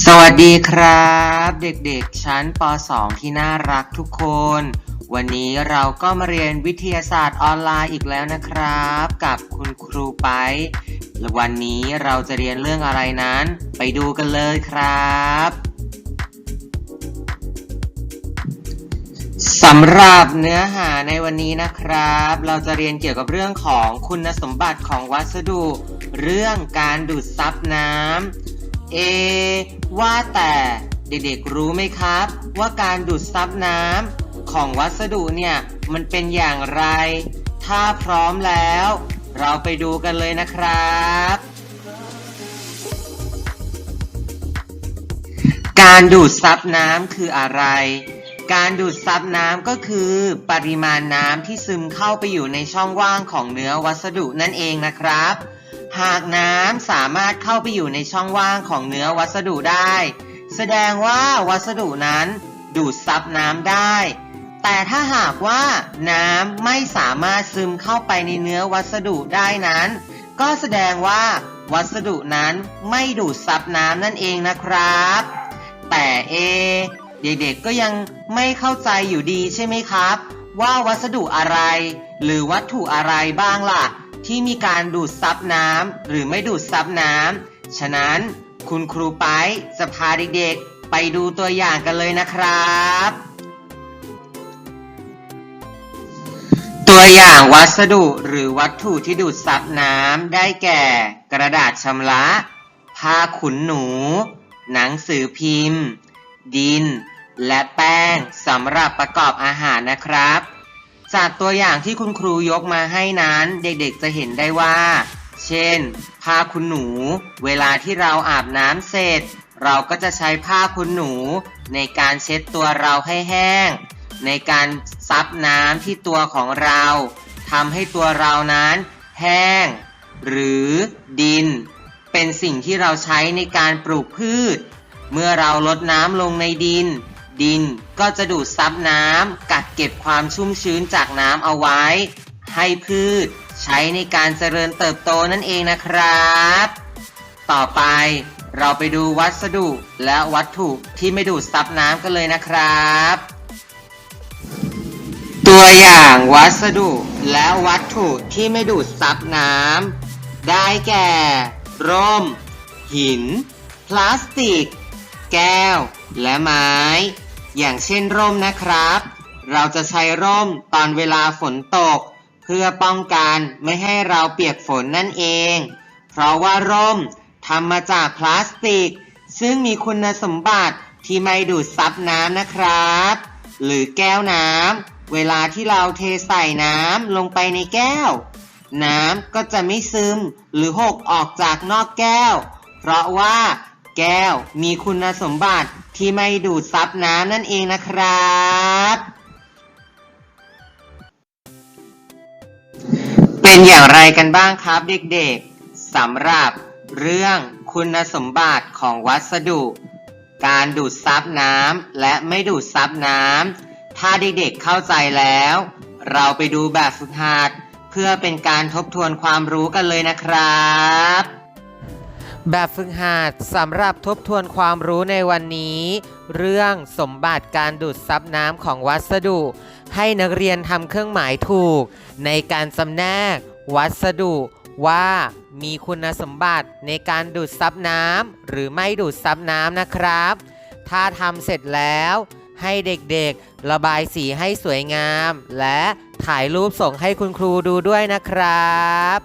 สวัสดีครับ เด็กๆ ชั้นป .2 ที่น่ารักทุกคน วันนี้เราก็มาเรียนวิทยาศาสตร์ออนไลน์อีกแล้วนะครับ กับคุณครูไปและวันนี้เราจะเรียนเรื่องอะไรนั้น ไปดูกันเลยครับ สำหรับเนื้อหาในวันนี้นะครับ เราจะเรียนเกี่ยวกับเรื่องของคุณสมบัติของวัสดุ เรื่องการดูดซับน้ำ เอ ว่าแต่เด็กๆรู้ไหมครับ ว่าการดูดซับน้ำของวัสดุเนี่ยมันเป็นอย่างไร ถ้าพร้อมแล้ว เราไปดูกันเลยนะครับ การดูดซับน้ำคืออะไร การดูดซับน้ำก็คือปริมาณน้ำที่ซึมเข้าไปอยู่ในช่องว่างของเนื้อวัสดุนั่นเองนะครับ หากน้ำสามารถเข้าไปอยู่ในช่องว่างของเนื้อวัสดุได้ แสดงว่าวัสดุนั้นดูดซับน้ำได้ แต่ถ้าหากว่าน้ำไม่สามารถซึมเข้าไปในเนื้อวัสดุได้นั้น ก็แสดงว่าวัสดุนั้นไม่ดูดซับน้ำนั่นเองนะครับ แต่เอ เด็กๆก็ยังไม่เข้าใจอยู่ดีใช่ไหมครับ ว่าวัสดุอะไร หรือวัตถุอะไรบ้างล่ะ ที่มีการดูดซับน้ำหรือไม่ดูดซับน้ำ ฉะนั้นคุณครูไปจะพาเด็กๆไปดูตัวอย่างกันเลยนะครับ ตัวอย่างวัสดุหรือวัตถุที่ดูดซับน้ำได้แก่ กระดาษชำระ ผ้าขุนหนู หนังสือพิมพ์ ดิน และแป้งสำหรับประกอบอาหารนะครับ จากตัวอย่างที่คุณครูยกมาให้นั้นเด็กๆจะเห็นได้ว่า เช่น ผ้าขนหนู เวลาที่เราอาบน้ำเสร็จ เราก็จะใช้ผ้าขนหนู ในการเช็ดตัวเราให้แห้ง ในการซับน้ำที่ตัวของเราทำให้ตัวเรานั้น แห้ง หรือดิน เป็นสิ่งที่เราใช้ในการปลูกพืช เมื่อเราลดน้ำลงในดิน ดิน ก็จะดูดซับน้ำกักเก็บความชุ่มชื้นจากน้ำเอาไว้ ให้พืชใช้ในการเจริญเติบโตนั่นเองนะครับ ต่อไปเราไปดูวัสดุและวัตถุที่ไม่ดูดซับน้ำกันเลยนะครับ ตัวอย่างวัสดุและวัตถุที่ไม่ดูดซับน้ำได้แก่ ร่ม หิน พลาสติก แก้ว และไม้ อย่างเช่นร่มนะครับ เราจะใช้ร่มตอนเวลาฝนตก เพื่อป้องกันไม่ให้เราเปียกฝนนั่นเอง เพราะว่าร่มทำมาจากพลาสติก ซึ่งมีคุณสมบัติที่ไม่ดูดซับน้ำนะครับ หรือแก้วน้ำเวลาที่เราเทใส่น้ำลงไปในแก้ว น้ำก็จะไม่ซึมหรือหกออกจากนอกแก้ว เพราะว่า แก้ว มีคุณสมบัติที่ไม่ดูดซับน้ำนั่นเองนะครับ เป็นอย่างไรกันบ้างครับเด็กๆสำหรับเรื่องคุณสมบัติของวัสดุ การดูดซับน้ำและไม่ดูดซับน้ำถ้าเด็กๆเข้าใจแล้ว เราไปดูแบบฝึกหัดเพื่อเป็นการทบทวนความรู้กันเลยนะครับ แบบฝึกหัดสำหรับทบทวนความรู้ในวันนี้ เรื่องสมบัติการดูดซับน้ำของวัสดุ ให้นักเรียนทำเครื่องหมายถูก ในการจำแนก วัสดุว่ามีคุณสมบัติในการดูดซับน้ำหรือไม่ดูดซับน้ำนะครับ ถ้าทำเสร็จแล้วให้เด็กๆ ระบายสีให้สวยงาม และถ่ายรูปส่งให้คุณครูดูด้วยนะครับ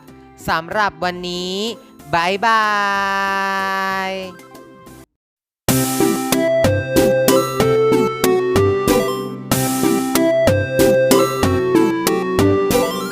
สำหรับวันนี้ บายบาย